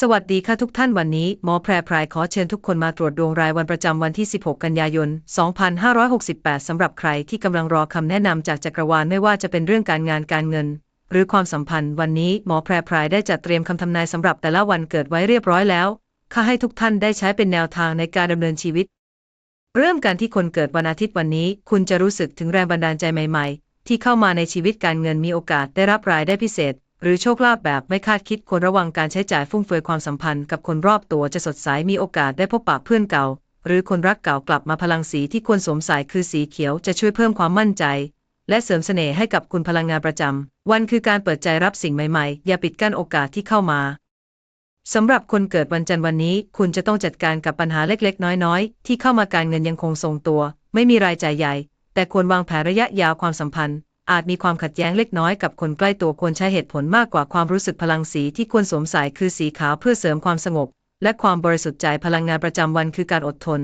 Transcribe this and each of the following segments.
สวัสดีค่ะทุกท่านวันนี้ หมอแพรพรายขอเชิญทุกคนมาตรวจดวงรายวันประจำวันที่ 16 กันยายน 2568 สำหรับใครที่กำลังรอคำแนะนำจากจักรวาลไม่ว่าจะเป็นเรื่องการงานการเงิน หรือความสัมพันธ์ วันนี้หมอแพรพรายได้จัดเตรียมคำทำนายสำหรับแต่ละวันเกิดไว้เรียบร้อยแล้วข้าให้ทุกท่านได้ใช้เป็นแนวทางในการดำเนินชีวิต เริ่มกันที่คนเกิดวันอาทิตย์วันนี้ คุณจะรู้สึกถึงแรงบันดาลใจใหม่ ๆ ที่เข้ามาในชีวิตการเงินมีโอกาสได้รับรายได้พิเศษ หรือโชคลาภแบบไม่คาดคิดควรระวังการใช้จ่ายฟุ่มเฟือยความสัมพันธ์กับคนรอบตัวจะสดใสมีโอกาสได้พบปะเพื่อนเก่า หรือคนรักเก่ากลับมาพลังสีที่ควรสวมใส่คือสีเขียวจะช่วยเพิ่มความมั่นใจ และเสริมเสน่ห์ให้กับคุณพลังงานประจำวันคือการเปิดใจรับสิ่งใหม่ๆ อย่าปิดกั้นโอกาสที่เข้ามาสำหรับคนเกิดวันจันทร์วันนี้ คุณจะต้องจัดการกับปัญหาเล็กๆ น้อยๆ ที่เข้ามาการเงินยังคงทรงตัว ไม่มีรายจ่ายใหญ่ แต่ควรวางแผนระยะยาวความสัมพันธ์ อาจมีความขัดแย้งเล็กน้อยกับคนใกล้ตัวควรใช้เหตุผลมากกว่าความรู้สึกพลังสีที่ควรสวมใส่คือสีขาวเพื่อเสริมความสงบ และความบริสุทธิ์ใจพลังงานประจำวันคือการอดทน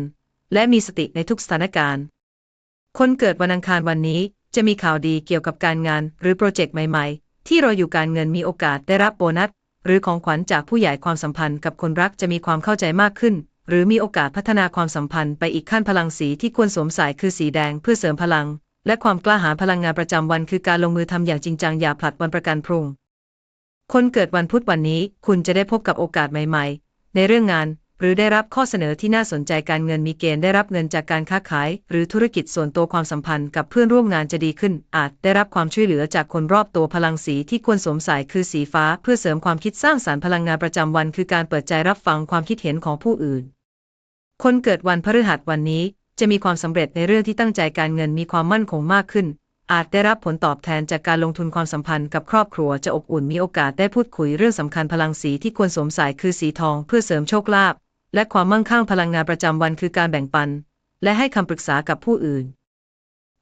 และมีสติในทุกสถานการณ์ คนเกิดวันอังคารวันนี้ จะมีข่าวดีเกี่ยวกับการงาน หรือโปรเจกต์ใหม่ ๆ ที่รออยู่การเงินมีโอกาสได้รับโบนัส หรือของขวัญจากผู้ใหญ่ความสัมพันธ์กับคนรักจะมีความเข้าใจมากขึ้นหรือมีโอกาสพัฒนาความสัมพันธ์ไปอีกขั้นพลังสีที่ควรสวมใส่คือสีแดงเพื่อเสริมพลัง และความกล้าหาญพลังงานประจำวันคือการลงมือทำอย่างจริงจังอย่าผลัดวันประกันพรุ่ง คนเกิดวันพุธวันนี้ คุณจะได้พบกับโอกาสใหม่ๆ ในเรื่องงาน หรือได้รับข้อเสนอที่น่าสนใจการเงินมีเกณฑ์ได้รับเงินจากการค้าขาย หรือธุรกิจส่วนตัวความสัมพันธ์กับเพื่อนร่วมงานจะดีขึ้น อาจได้รับความช่วยเหลือจากคนรอบตัวพลังสีที่ควรสวมใส่คือสีฟ้า เพื่อเสริมความคิดสร้างสารรค์พลังงานประจำวัน คือการเปิดใจรับฟังความคิดเห็นของผู้อื่นคนเกิดวันพฤหัสวันนี้ จะมีความสำเร็จในเรื่องที่ตั้งใจการเงินมีความมั่นคงมากขึ้น อาจได้รับผลตอบแทนจากการลงทุนความสัมพันธ์กับครอบครัวจะอบอุ่นมีโอกาสได้พูดคุยเรื่องสำคัญพลังสีที่ควรสวมใส่คือสีทองเพื่อเสริมโชคลาภและความมั่งคั่งพลังงานประจำวันคือการแบ่งปัน และให้คำปรึกษากับผู้อื่น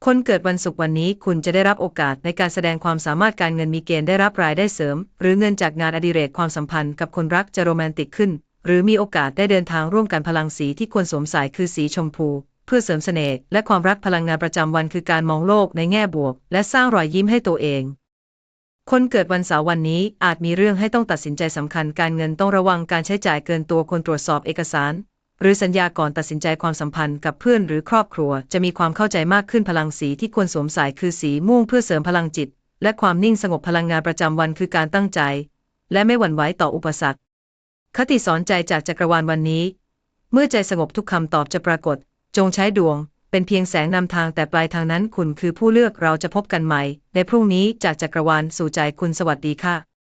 คนเกิดวันศุกร์วันนี้คุณจะได้รับโอกาสในการแสดงความสามารถการเงินมีเกณฑ์ได้รับรายได้เสริม หรือเงินจากงานอดิเรกความสัมพันธ์กับคนรักจะโรแมนติกขึ้น หรือมีโอกาสได้เดินทางร่วมกันพลังสีที่ควรสวมใส่คือสีชมพู เพื่อเสริมเสน่ห์และความรักพลังงานประจำวันคือการมองโลกในแง่บวก และสร้างรอยยิ้มให้ตัวเอง คนเกิดวันเสาร์วันนี้อาจมีเรื่องให้ต้องตัดสินใจสำคัญ การเงินต้องระวังการใช้จ่ายเกินตัวควรตรวจสอบเอกสาร หรือสัญญาก่อนตัดสินใจความสัมพันธ์กับเพื่อนหรือครอบครัว จะมีความเข้าใจมากขึ้นพลังสีที่ควรสวมใส่คือสีม่วงเพื่อเสริมพลังจิต และความนิ่งสงบพลังงานประจำวันคือการตั้งใจ และไม่หวั่นไหวต่ออุปสรรคคติสอนใจจากจักรวาลวันนี้ เมื่อใจสงบทุกคำตอบจะปรากฏ จงใช้ดวง เป็นเพียงแสงนำทางแต่ปลายทางนั้นคุณคือผู้เลือกเราจะพบกันใหม่ ในพรุ่งนี้จากจักรวาลสู่ใจคุณสวัสดีค่ะ